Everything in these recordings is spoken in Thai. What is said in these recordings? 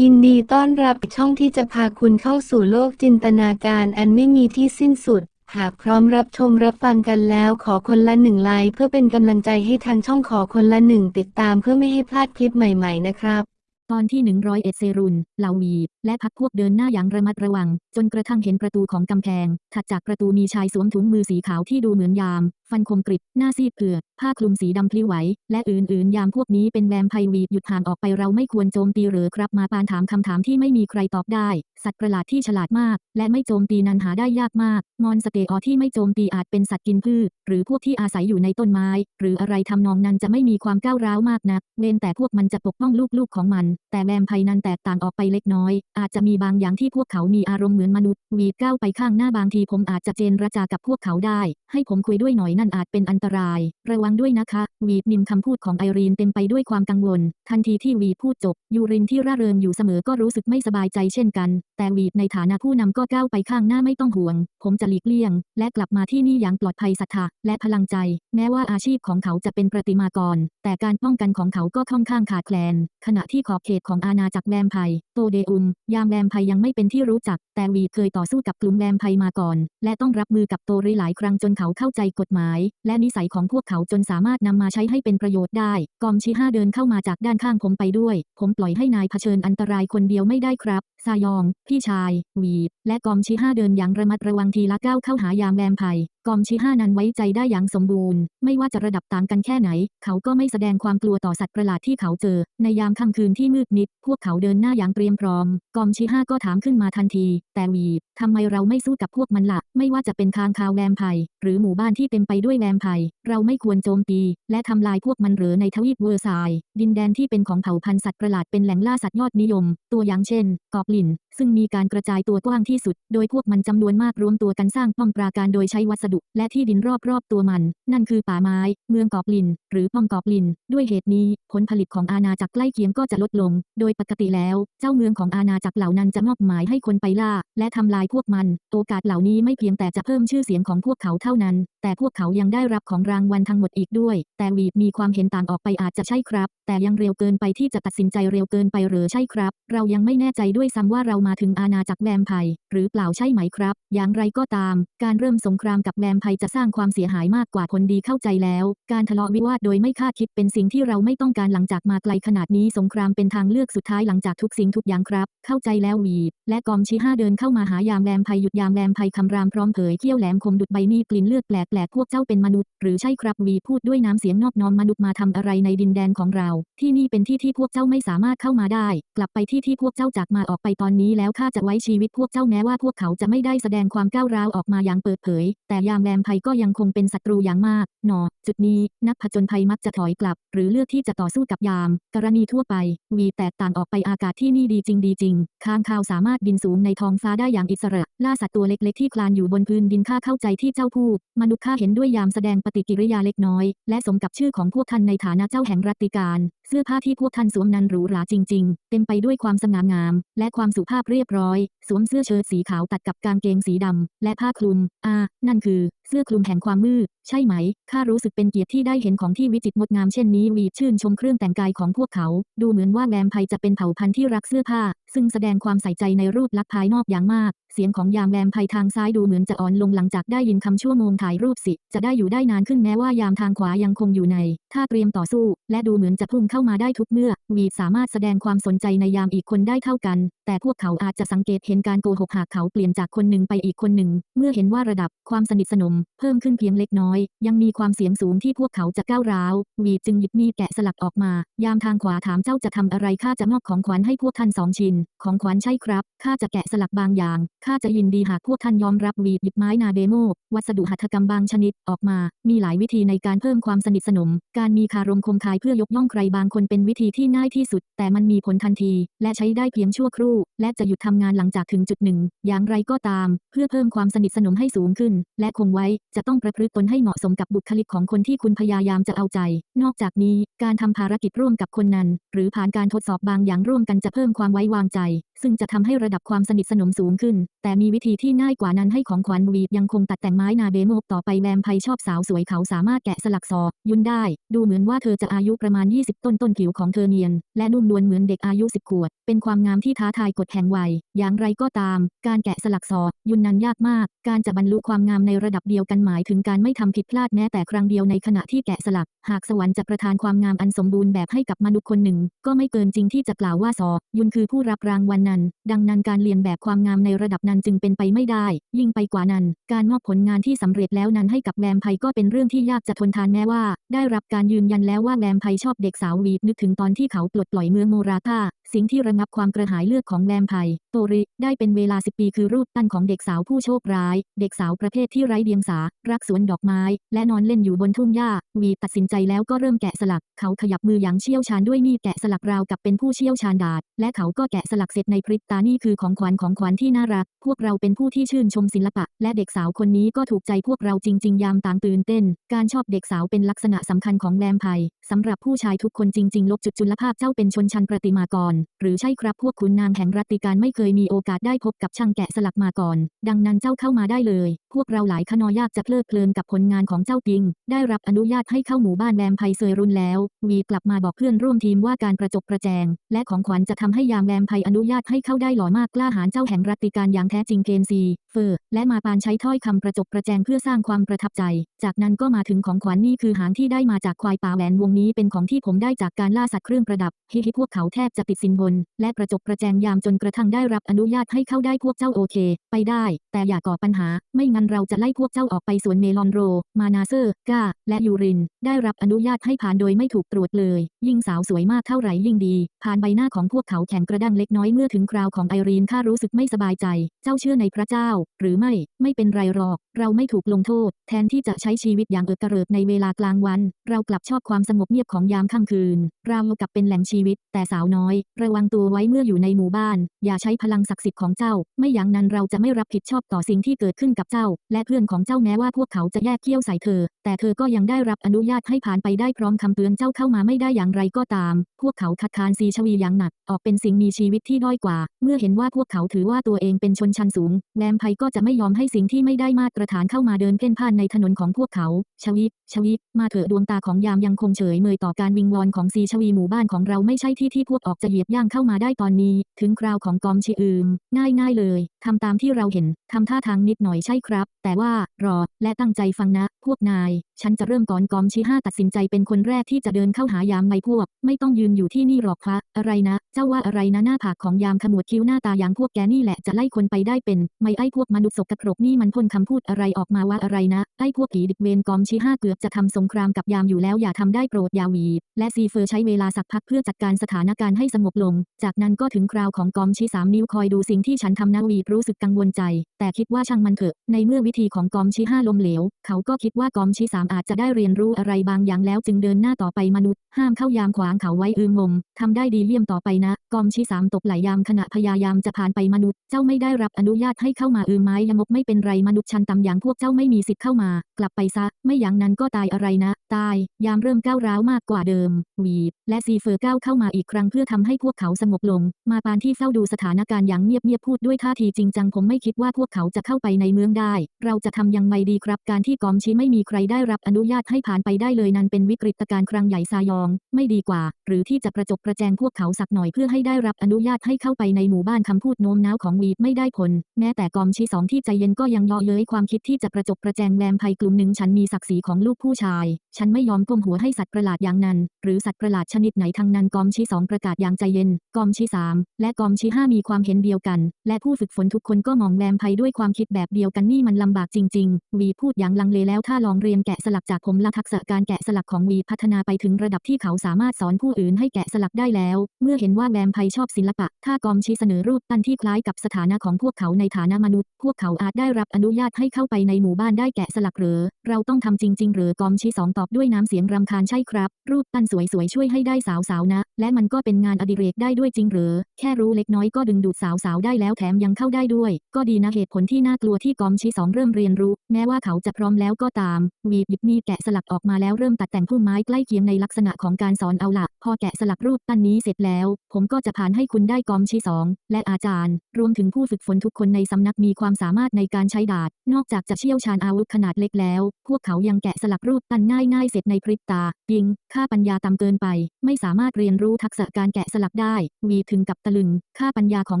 ยินดีต้อนรับช่องที่จะพาคุณเข้าสู่โลกจินตนาการอันไม่มีที่สิ้นสุด หากพร้อมรับชมรับฟังกันแล้วขอคนละหนึ่งไลค์เพื่อเป็นกำลังใจให้ทางช่องขอคนละหนึ่งติดตามเพื่อไม่ให้พลาดคลิปใหม่ ๆ นะครับ ตอนที่ 101เซรุนเหลาวีและพักพวกเดินหน้าอย่างระมัดระวัง จนกระทั่งเห็นประตูของกำแพง ถัดจากประตูมีชายสวมถุงมือสีขาวที่ดูเหมือนยาม ฟันคมกริบ หน้าซีดเผือกผ้าคลุมสีดำพลิ้วไหว และอื่นๆ ยามพวกนี้เป็นแวมไพวีดหยุดห่างออกไปเราไม่ควรโจมตีหรือครับมาปานถามคำถามที่ไม่มีใครตอบได้ สัตว์ประหลาดที่ฉลาดมาก และไม่โจมตีนั้นหาได้ยากมาก มอนสเตอที่ไม่โจมตีอาจเป็นสัตว์กินพืช หรือพวกที่อาศัยอยู่ในต้นไม้ หรืออะไรทำนองนั้นจะไม่มีความก้าวร้าวมากนักเว้นแต่พวกมันจะปกป้องลูกๆของมันแต่แวมไพนั้นแตกต่างออกไปเล็กน้อย อาจจะมีบางอย่างที่พวกเขามีอารมณ์เหมือนมนุษย์วีดก้าวไปข้างหน้าบางทีผมอาจจะเจนรจากับพวกเขาได้ ให้ผมคุยด้วยหน่อยนั่นอาจเป็นอันตราย ระวังด้วยนะคะวีดนิมคำพูดของไอรีนเต็มไปด้วยความกังวล ทันทีที่วีดพูดจบ ยูรินที่ร่าเริงอยู่เสมอก็รู้สึกไม่สบายใจเช่นกัน แต่วีดในฐานะผู้นำก็ก้าวไปข้างหน้าไม่ต้องห่วง ผมจะหลีกเลี่ยง และกลับมาที่นี่อย่างปลอดภัยศรัทธาและพลังใจ แม้ว่าอาชีพของเขาจะเป็นประติมากร แต่การป้องกันของเขาก็ค่อนข้างขาดแคลน ขณะที่ขอบเขตของอาณาจักรแวมไพร์โตเดอุม ยามแวมไพร์ยังไม่เป็นที่รู้จัก แต่วีดเคยต่อสู้กับกลุ่มแวมไพร์มาก่อน และต้องรับมือกับโตริหลายครั้งจนเขาเข้าใจกฎหมาย และนิสัยของพวกเขาจนสามารถนำมาใช้ให้เป็นประโยชน์ได้ กอมชิห้าเดินเข้ามาจากด้านข้างผมไปด้วย ผมปล่อยให้นายเผชิญอันตรายคนเดียวไม่ได้ครับซายอง พี่ชาย วีดและกอมชิห้าเดินอย่างระมัดระวังทีละก้าวเข้าหายามแวมไพร์กอมชิห้านั้นไว้ใจได้อย่างสมบูรณ์ ไม่ว่าจะระดับต่างกันแค่ไหน เขาก็ไม่แสดงความกลัวต่อสัตว์ประหลาดที่เขาเจอ ในยามค่ำคืนที่มืดมิด พวกเขาเดินหน้าอย่างเตรียมพร้อม กอมชิห้าก็ถามขึ้นมาทันที แต่วีทำไมเราไม่สู้กับพวกมันละ่ะ ไม่ว่าจะเป็นคางคาวแวมไพร์หรือหมู่บ้านที่เต็มไปด้วยแวมไพร์เราไม่ควรโจมตี และทำลายพวกมันหรือในทวีปเวอร์ซายดินแดนที่เป็นของเผ่าพันธุ์สัตว์ประหลาดเป็นแหล่งล่าสัตว์ยอดนิยม ตัวอย่างเช่น กอบลิน ซึ่งมีการกระจายตัวกว้างที่สุด โดยพวกมันจำนวนมากรวมตัวกันสร้างป้อมปราการโดยใช้วัสดุ และที่ดินรอบๆตัวมัน นั่นคือป่าไม้ เมืองกอบลิน หรือป้อมกอบลิน ด้วยเหตุนี้ ผลผลิตของอาณาจักรใกล้เคียงก็จะลดลง โดยปกติแล้ว เจ้าเมืองของอาณาจักรเหล่านั้นจะมอบหมายให้คนไปล่า และทำลายพวกมัน โอกาสเหล่านี้ไม่เพียงแต่จะเพิ่มชื่อเสียงของพวกเขาเท่านั้น แต่พวกเขายังได้รับของรางวัลทั้งหมดอีกด้วย แต่วีดมีความเห็นต่างออกไปอาจจะใช่ครับ แต่ยังเร็วเกินไปที่จะตัดสินใจเร็วเกินไปหรือใช่ครับ เรายังไม่แน่ใจด้วยซ้ำว่าเรามาถึงอาณาจักรแวมไพร์หรือเปล่าใช่ไหมครับ อย่างไรก็ตาม การเริ่มสงครามกับแวมไพร์จะสร้างความเสียหายมากกว่าคนดีเข้าใจแล้ว การทะเลาะวิวาทโดยไม่คาดคิดเป็นสิ่งที่เราไม่ต้องการหลังจากมาไกลขนาดนี้สงครามเป็นทางเลือกสุดท้ายหลังจากทุกสิ่งทุกอย่างครับ เข้าใจแล้ววีดและกอมชิห้าเดินเข้ามาหายามแวมไพร์หยุดยามแวมไพร์คำรามพร้อมเผยเขี้ยวแหลมคมดุดใบมีดกลิ่นเลือดแปลกๆพวกเจ้าเป็นมนุษย์หรือใช่ครับวีพูดด้วยน้ำเสียงนอบน้อมมนุษย์มาทำอะไรในดินแดนของเรา ที่นี่เป็นที่ที่พวกเจ้าไม่สามารถเข้ามาได้ กลับไปที่ที่พวกเจ้าจากมาออกไปตอนนี้แล้วข้าจะไว้ชีวิตพวกเจ้าแม้ว่าพวกเขาจะไม่ได้แสดงความก้าวร้าวออกมาอย่างเปิดเผย แต่ยามแวมไพร์ก็ยังคงเป็นศัตรูอย่างมากหนอ จุดนี้นักผจญภัยมักจะถอยกลับ หรือเลือกที่จะต่อสู้กับยาม กรณีทั่วไปวีแตกต่างออกไปอากาศที่นี่ดีจริงดีจริง ค้างคาวสามารถบินสูงในท้องฟ้าได้อย่างอิสระล่าสัตว์ตัวเล็กๆที่คลานอยู่บนพื้นดินข้าเข้าใจที่เจ้าพูดมนุษย์ข้าเห็นด้วยยามแสดงปฏิกิริยาเล็กน้อย และสมกับชื่อของพวกท่านในฐานะเจ้าแห่งรัติการ สื้อผ้าที่พวกท่านสวมนั้นหรูหราจริง ๆ เต็มไปด้วยความสง่างาม และความสุภาพเรียบร้อย สวมเสื้อเชิ้ตสีขาวตัดกับกางเกงสีดำและผ้าคลุม อ่า นั่นคือ สื้อคลุมแห่งความมืด ใช่ไหม ข้ารู้สึกเป็นเกียรติที่ได้เห็นของที่วิจิตรงดงามเช่นนี้วีดชื่นชมเครื่องแต่งกายของพวกเขา ดูเหมือนว่าแวมไพร์จะเป็นเผ่าพันธุ์ที่รักเสื้อผ้า ซึ่งแสดงความใส่ใจในรูปลักษณ์ภายนอกอย่างมาก เสียงของยามแวมไพร์ทางซ้ายดูเหมือนจะอ่อนลงหลังจากได้ยินคำชั่วโมงถ่ายรูปสิ จะได้อยู่ได้นานขึ้นแม้ว่ายามทางขวายังคงอยู่ในท่าเตรียมต่อสู้ และดูเหมือนจะพุ่งเข้ามาได้ทุกเมื่อ วีดสามารถแสดงความสนใจในยามอีกคนได้เท่ากันแต่พวกเขาอาจจะสังเกตเห็นการโกหกหากเขาเปลี่ยนจากคนหนึ่งไปอีกคนหนึ่ง เมื่อเห็นว่าระดับความสนิทสนม เพิ่มขึ้นเพียงเล็กน้อย ยังมีความเสี่ยงสูงที่พวกเขาจะก้าวร้าว วีดจึงหยิบมีดแกะสลักออกมา ยามทางขวาถามเจ้าจะทำอะไรข้าจะมอบของขวัญให้พวกท่านสองชิ้น ของขวัญใช่ครับข้าจะแกะสลักบางอย่างข้าจะยินดีหากพวกท่านยอมรับวีดหยิบไม้นาเดโม วัสดุหัตถกรรมบางชนิดออกมา มีหลายวิธีในการเพิ่มความสนิทสนม การมีคารมคมคายเพื่อยกย่องใครบางคนเป็นวิธีที่ง่ายที่สุด แต่มันมีผลทันที และใช้ได้เพียงชั่วครูู่้และจะหยุดทำงานหลังจากถึงจุดหนึ่ง อย่างไรก็ตาม เพื่อเพิ่มความสนิทสนมให้สูงขึ้น และคงไว้จะต้องประพฤติตนให้เหมาะสมกับบุคลิกของคนที่คุณพยายามจะเอาใจ นอกจากนี้ การทำภารกิจร่วมกับคนนั้น หรือผ่านการทดสอบบางอย่างร่วมกันจะเพิ่มความไว้วางใจ ซึ่งจะทำให้ระดับความสนิทสนมสูงขึ้น แต่มีวิธีที่ง่ายกว่านั้นให้ของขวัญวีดยังคงตัดแต่งไม้นาเบโมกต่อไปแวมไพชอบสาวสวยเขาสามารถแกะสลักซอ ยุนได้ ดูเหมือนว่าเธอจะอายุประมาณ 20 ต้นต้นผิวของเธอเนียน และนุ่มนวลเหมือนเด็กอายุ 10 ขวบ เป็นความงามที่ท้าทายกฎแห่งวัย อย่างไรก็ตาม การแกะสลักซอ ยุนนั้นยากมาก การจะบรรลุความงามในระดับเดียวกันหมายถึงการไม่ทำผิดพลาดแม้แต่ครั้งเดียวในขณะที่แกะสลัก หากสวรรค์จะประทานความงามอันสมบูรณ์แบบให้กับมนุษย์คนหนึ่ง ก็ไม่เกินจริงที่จะกล่าวว่าซอ ยุนคือผู้รับรางวัลนน ดังนั้นการเรียนแบบความงามในระดับนั้นจึงเป็นไปไม่ได้ ยิ่งไปกว่านั้น การมอบผลงานที่สำเร็จแล้วนั้นให้กับแวมไพก็เป็นเรื่องที่ยากจะทนทานแม้ว่า ได้รับการยืนยันแล้วว่าแวมไพชอบเด็กสาววีดนึกถึงตอนที่เขาปลดปล่อยเมืองโมราธา สิ่งที่ระงับความกระหายเลือดของแวมไพร์โตริ ได้เป็นเวลา 10 ปีคือรูปปั้นของเด็กสาวผู้โชคร้าย เด็กสาวประเภทที่ไร้เดียงสา รักสวนดอกไม้ และนอนเล่นอยู่บนทุ่งหญ้า วีตัดสินใจแล้วก็เริ่มแกะสลัก เขาขยับมืออย่างเชี่ยวชาญด้วยมีดแกะสลักราวกับเป็นผู้เชี่ยวชาญดาด และเขาก็แกะสลักเสร็จในพริบตา นี่คือของขวัญของขวัญที่น่ารัก พวกเราเป็นผู้ที่ชื่นชมศิลปะ และเด็กสาวคนนี้ก็ถูกใจพวกเราจริง ๆ ยามต่างตื่นเต้น การชอบเด็กสาวเป็นลักษณะสำคัญของแวมไพร์สำหรับผู้ชายทุกคนจริง ๆ ลบจุดจุลภาพเจ้าเป็นชนชั้นประติมากรหรือใช่ครับพวกคุณนางแห่งรัตติการไม่เคยมีโอกาสได้พบกับช่างแกะสลักมาก่อน ดังนั้นเจ้าเข้ามาได้เลย พวกเราหลายขนอยากจะเพลิดเพลินกับผลงานของเจ้าจริง ได้รับอนุญาตให้เข้าหมู่บ้านแวมไพเซยรุนแล้ว วีกลับมาบอกเพื่อนร่วมทีมว่าการประจบประแจง และของขวัญจะทำให้ยามแวมไพอนุญาตให้เข้าได้หล่อมากกล้าหาญเจ้าแห่งรัติการอย่างแท้จริงเกนซี เฟอร์ และมาปานใช้ถ้อยคำประจบประแจงเพื่อสร้างความประทับใจ จากนั้นก็มาถึงของขวัญนี่คือหางที่ได้มาจากควายป่าแหวนวงนี้เป็นของที่ผมได้จากการล่าสัตว์เครื่องประดับฮิฮิพวกเขาแทบจะติดสินบน และประจบประแจงยามจนกระทั่งได้รับอนุญาตให้เข้าได้พวกเจ้าโอเค ไปได้ แต่อย่าก่อปัญหาไม่งั้นเราจะไล่พวกเจ้าออกไปสวนเมลอนโร มานาเซอร์ก้าและยูริน ได้รับอนุญาตให้ผ่านโดยไม่ถูกตรวจเลย ยิ่งสาวสวยมากเท่าไหร่ยิ่งดี ผ่านใบหน้าของพวกเขาแข็งกระด้างเล็กน้อยเมื่อถึงคราวของไอรีนข้ารู้สึกไม่สบายใจ เจ้าเชื่อในพระเจ้า หรือไม่ ไม่เป็นไรหรอก เราไม่ถูกลงโทษ แทนที่จะใช้ชีวิตอย่างเอิกกระเริกในเวลากลางวัน เรากลับชอบความสงบเงียบของยามค่ำคืน เรากลับเป็นแหล่งชีวิต แต่สาวน้อย ระวังตัวไว้เมื่ออยู่ในหมู่บ้าน อย่าใช้พลังศักดิ์สิทธิ์ของเจ้า ไม่อย่างนั้นเราจะไม่รับผิดชอบต่อสิ่งที่เกิดขึ้นกับเจ้าและเพื่อนของเจ้าแม้ว่าพวกเขาจะแยกเขี้ยวใส่เธอ แต่เธอก็ยังได้รับอนุญาตให้ผ่านไปได้พร้อมคำเตือนเจ้าเข้ามาไม่ได้อย่างไรก็ตาม พวกเขาคัดค้านซีชวีอย่างหนัก ออกเป็นสิ่งมีชีวิตที่ด้อยกว่า เมื่อเห็นว่าพวกเขาถือว่าตัวเองเป็นชนชั้นสูงแวมไพก็จะไม่ยอมให้สิ่งที่ไม่ได้มาตรฐานเข้ามาเดินเพ่นพ่านในถนนของพวกเขา ชวีชวีมาเถอะดวงตาของยามยังคงเฉยเมยต่อการวิงวอนของซีชวีหมู่บ้านของเราไม่ใช่ที่ที่พวกออกจะเหยียบย่างเข้ามาได้ตอนนี้ ถึงคราวของกอมชีอืมง่ายง่ายๆเลยทำตามที่เราเห็นทำท่าทางนิดหน่อยใช่ครับแต่ว่ารอ และตั้งใจฟังนะ พวกนาย ฉันจะเริ่มก่อนกอมชีห้าตัดสินใจเป็นคนแรกที่จะเดินเข้าหายามไม่พวก ไม่ต้องยืนอยู่ที่นี่หรอกคะอะไรนะ เจ้าว่าอะไรนะหน้าผากของยามขมวดคิ้วหน้าตาอย่างพวกแกนี่แหละจะไล่คนไปได้เป็น ไม่ไอ้พวกมนุษย์สกปรกนี่มันพ่นคำพูดอะไรออกมาว่าอะไรนะ ไอ้พวกผีดิบเวนกอมชีห้าเกือบจะทำสงครามกับยามอยู่แล้วอย่าทำได้โปรดอยาหวี และซีเฟอร์ใช้เวลาสักพักเพื่อจัดการสถานการณ์ให้สงบลง จากนั้นก็ถึงคราวของกอมชีสามนิ้วคอยดูสิ่งที่ฉันทำนะวีรู้สึกกังวลใจ แต่คิดว่าช่างมันเถอะในเมื่อื่อวิธีของกอมชีห้าล้มเหลว เขาก็คิดว่ากอมชีสามอาจจะได้เรียนรู้อะไรบางอย่างแล้วจึงเดินหน้าต่อไปมนุษย์ ห้ามเข้ายามขวางเขาไว้อืมงมทำได้ดีเยี่ยมต่อไปนะ กอมชีสามตบไหลยามขณะพยายามจะผ่านไปมนุษย์ เจ้าไม่ได้รับอนุญาตให้เข้ามาอืมไม้ยมกไม่เป็นไรมนุษย์ชันต่ำอย่างพวกเจ้าไม่มีสิทธิ์เข้ามา กลับไปซะ ไม่อย่างนั้นก็ตายอะไรนะ ตาย ยามเริ่มก้าวร้าวมากกว่าเดิม วีดและซีเฟอร์ก้าวเข้ามาอีกครั้งเพื่อทำให้พวกเขาสงบลง มาปานที่เฝ้าดูสถานการณ์อย่างเงียบๆพูดด้วยท่าทีจริงจังผมไม่คิดว่าพวกเขาจะเข้าไปในเมืองได้เราจะทำยังไงดีครับ การที่กอมชีไม่มีใครได้รับอนุญาตให้ผ่านไปได้เลยนั้นเป็นวิกฤตการณ์ครั้งใหญ่ซายอง ไม่ดีกว่า หรือที่จะประจบประแจงพวกเขาสักหน่อยเพื่อให้ได้รับอนุญาตให้เข้าไปในหมู่บ้านคำพูดโน้มน้าวของวีดไม่ได้ผล แม้แต่กอมชีสองที่ใจเย็นก็ยังย่อเย้ยความคิดที่จะประจบประแจงแรมไพร์กลุ่มหนึ่งฉันมีศักดิ์ศรีของลูกผู้ชาย ฉันไม่ยอมก้มหัวให้สัตว์ประหลาดอย่างนั้น หรือสัตว์ประหลาดชนิดไหนทางนั้นกอมชีสองประกาศอย่างใจเย็น กอมชีสามและกอมชีห้ามีความเห็นเดียวกัน และผู้ฝึกฝนทุกคนก็มองแวมไพด้วยความคิดแบบเดียวกันนี่มันลำบากจริง ๆ วีพูดอย่างลังเลแล้วถ้าลองเรียนแกะสลักจากผมละทักษะการแกะสลักของวีพัฒนาไปถึงระดับที่เขาสามารถสอนผู้อื่นให้แกะสลักได้แล้ว เมื่อเห็นว่าแวมไพชอบศิลปะ ถ้ากอมชีเสนอรูปปั้นที่คล้ายกับสถานะของพวกเขาในฐานะมนุษย์ พวกเขาอาจได้รับอนุญาตให้เข้าไปในหมู่บ้านได้แกะสลักหรือ เราต้องทำจริง ๆ หรือกอมชีสองตออบด้วยน้ำเสียงรำคาญใช่ครับ รูปปั้นสวยๆช่วยให้ได้สาวๆนะ และมันก็เป็นงานอดิเรกได้ด้วยจริงเหรอแค่รู้เล็กน้อยก็ดึงดูดสาวๆได้แล้วแถมยังเข้าได้ด้วย ก็ดีนะเหตุผลที่น่ากลัวที่กอมชีสองเริ่มเรียนรู้ แม้ว่าเขาจะพร้อมแล้วก็ตาม วีบหยิบมีดแกะสลักออกมาแล้วเริ่มตัดแต่งพุ่มไม้ใกล้เคียงในลักษณะของการสอนเอาละพอแกะสลักรูปปั้นนี้เสร็จแล้ว ผมก็จะผ่านให้คุณได้กอมชีสองและอาจารย์ รวมถึงผู้ฝึกฝนทุกคนในสำนักมีความสามารถในการใช้ดาบนอกจากจะเชี่ยวชาญอาวุธขนาดเล็กแล้ว พวกเขายังแกะสลักรูปปั้นง่ายๆเสร็จในพริบตา จริง ค่าปัญญาต่ำเกินไป ไม่สามารถเรียนรู้ทักษะการแกะสลักได้ วีถึงกับตะลึง ค่าปัญญาของ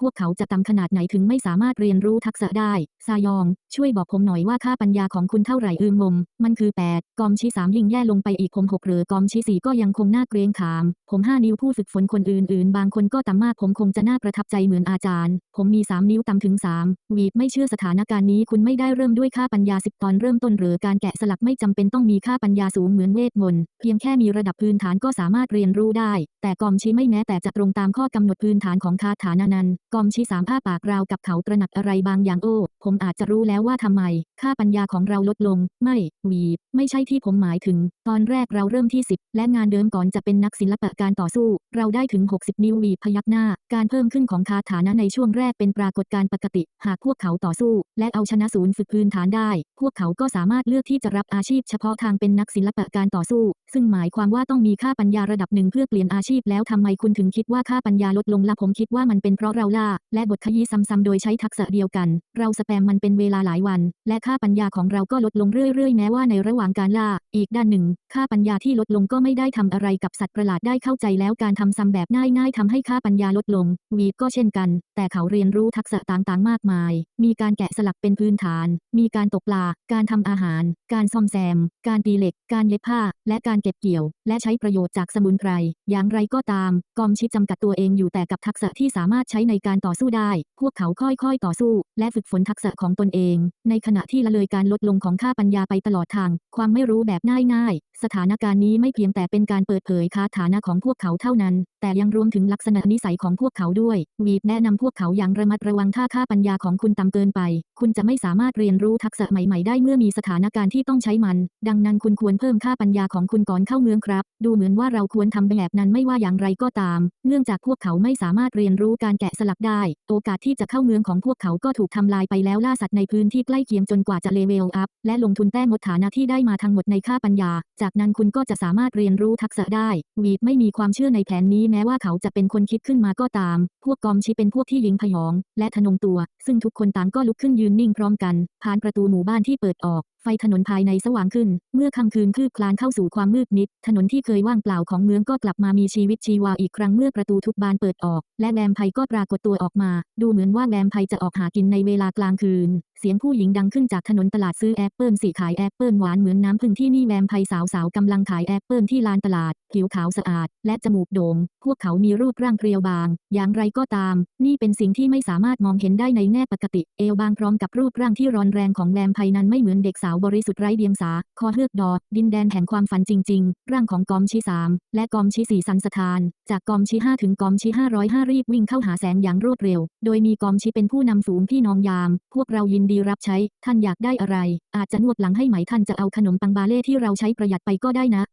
พวกเขาจะต่ำขนาดไหนถึงไม่สามารถเรียนรู้ทักษะได้ ซายอง ช่วยบอกผมหน่อยว่าค่าปัญญาของคุณเท่าไหร่อืมงม มันคือ 8 กอมชี3ยิ่งแย่ลงไปอีกผม6หรือกอมชี4ก็ยังคงน่าเกรงขาม ผม5นิ้วผู้ฝึกฝนคนอื่นๆ บางคนก็ต่ำมากผมคงจะน่าประทับใจเหมือนอาจารย์ ผมมี 3 นิ้วต่ำถึง 3 วีดไม่เชื่อสถานการณ์นี้คุณไม่ได้เริ่มด้วยค่าปัญญา 10 ตอนเริ่มต้นหรือการแกะสลักไม่จำเป็นต้องมีค่าปัญญาสูงเหมือนเวทมนต์เพียงแค่มีระดับพื้นฐานก็สามารถเรียนรู้ได้ แต่กอมชีไม่แม้แต่จะตรงตามข้อกำหนดพื้นฐานของคาถานานันกอมชีสามผ้าปากราวกับเขาตระหนักอะไรบางอย่างโอ้ ผมอาจจะรู้แล้วว่าทำไม ค่าปัญญาของเราลดลง ไม่วีไม่ใช่ที่ผมหมายถึง ตอนแรกเราเริ่มที่ 10 และงานเดิมก่อนจะเป็นนักศิลปะการต่อสู้ เราได้ถึง 60 นิ้ววีพยักหน้า การเพิ่มขึ้นของคาถานะในช่วงแรกเป็นปรากฏการณ์ปกติ หากพวกเขาต่อสู้ และเอาชนะศูนย์ฝึกพื้นฐานได้ พวกเขาก็สามารถเลือกที่จะรับอาชีพเฉพาะทางเป็นนักศิลลปะการต่อสู้ ซึ่งหมายความว่าต้องมีค่าปัญญาระดับหนึ่งเพื่อเปลี่ยนอาชีพแล้วทำไมคุณถึงคิดว่าค่าปัญญาลดลงล่ะผมคิดว่ามันเป็นเพราะเราล่า และบทขยี้ซ้ำๆโดยใช้ทักษะเดียวกัน เราสแปมมันเป็นเวลาหลายวัน และค่าปัญญาของเราก็ลดลงเรื่อยๆ แม้ว่าในระหว่างการล่า อีกด้านหนึ่ง ค่าปัญญาที่ลดลงก็ไม่ได้ทำอะไรกับสัตว์ประหลาดได้เข้าใจแล้วการทำซ้ำแบบง่าย ๆทำให้ค่าปัญญาลดลง วีดก็เช่นกัน แต่เขาเรียนรู้ทักษะต่างๆ มากมาย มีการแกะสลักเป็นพื้นฐาน มีการตกปลา การทำอาหาร การซ่อมแซม การตีเหล็ก การการเย็บผ้า และการเก็บเกี่ยว และใช้ประโยชน์จากสมุนไพร อย่างไรก็ตาม กอมชิดจำกัดตัวเองอยู่แต่กับทักษะที่สามารถใช้ในการต่อสู้ได้ พวกเขาค่อยๆ ต่อสู้ และฝึกฝนทักษะของตนเอง ในขณะที่ละเลยการลดลงของค่าปัญญาไปตลอดทาง ความไม่รู้แบบง่ายๆ สถานการณ์นี้ไม่เพียงแต่เป็นการเปิดเผยคาถานะของพวกเขาเท่านั้น แต่ยังรวมถึงลักษณะนิสัยของพวกเขาด้วยวีดแนะนำพวกเขาอย่างระมัดระวังถ้าค่าปัญญาของคุณต่ำเกินไป คุณจะไม่สามารถเรียนรู้ทักษะใหม่ๆได้เมื่อมีสถานการณ์ที่ต้องใช้มัน ดังนั้นคุณควรเพิ่มค่าปัญญาของคุณก่อนเข้าเมืองครับ ดูเหมือนว่าเราควรทำแบบนั้นไม่ว่าอย่างไรก็ตาม เนื่องจากพวกเขาไม่สามารถเรียนรู้การแกะสลักได้ โอกาสที่จะเข้าเมืองของพวกเขาก็ถูกทำลายไปแล้วล่าสัตว์ในพื้นที่ใกล้เคียงจนกว่าจะเลเวลอัพและลงทุนแต้มดฐานะที่ได้มาทั้งหมดในค่าปัญญา จากนั้นคุณก็จะสามารถเรียนรู้ทักษะได้วีดไม่มีความเชื่อในแผนนี้แม้ว่าเขาจะเป็นคนคิดขึ้นมาก็ตาม พวกกอมชิเป็นพวกที่ยิงพยอง และทะนงตัว ซึ่งทุกคนต่างก็ลุกขึ้นยืนนิ่งพร้อมกัน ผ่านประตูหมู่บ้านที่เปิดออก ไฟถนนภายในสว่างขึ้น เมื่อค่ำคืนคืบคลานเข้าสู่ความมืดมิด ถนนที่เคยว่างเปล่าของเมืองก็กลับมามีชีวิตชีวาอีกครั้งเมื่อประตูทุกบานเปิดออก และแวมไพรก็ปรากฏตัวออกมา ดูเหมือนว่าแวมไพรจะออกหากินในเวลากลางคืน เสียงผู้หญิงดังขึ้นจากถนนตลาดซื้อแอปเปิลสีขายแอปเปิลหวานเหมือนน้ำพึ่งที่นี่แวมไพร์สาวๆกำลังขายแอปเปิลที่ลานตลาด ผิวขาวสะอาด และจมูกโด่งพวกเขามีรูปร่างเพรียวบาง อย่างไรก็ตาม นี่เป็นสิ่งที่ไม่สามารถมองเห็นได้ในแง่ปกติ เอวบางพร้อมกับรูปร่างที่ร้อนแรงของแวมไพร์นั้นไม่เหมือนเด็กสาวบริสุทธิ์ไร้เดียงสา คอเฮือกดอดดินแดนแห่งความฝันจริง ๆ ร่างของกอมชีสามและกอมชีสี่สันสถาน จากกอมชีห้าถึงกอมชีห้าร้อยห้ารีบวิ่งเข้าหาแสงอย่างรวดเร็ว โดยมีกอมชีเป็นผู้นำฝูงพี่น้องยาม พวกเรายินดีรับใช้ ท่านอยากได้อะไร อาจจะนวดหลังให้ไหมท่านจะเอาขนมปังบาเล่ที่เราใช้ประหยัดไปก็ได้นะ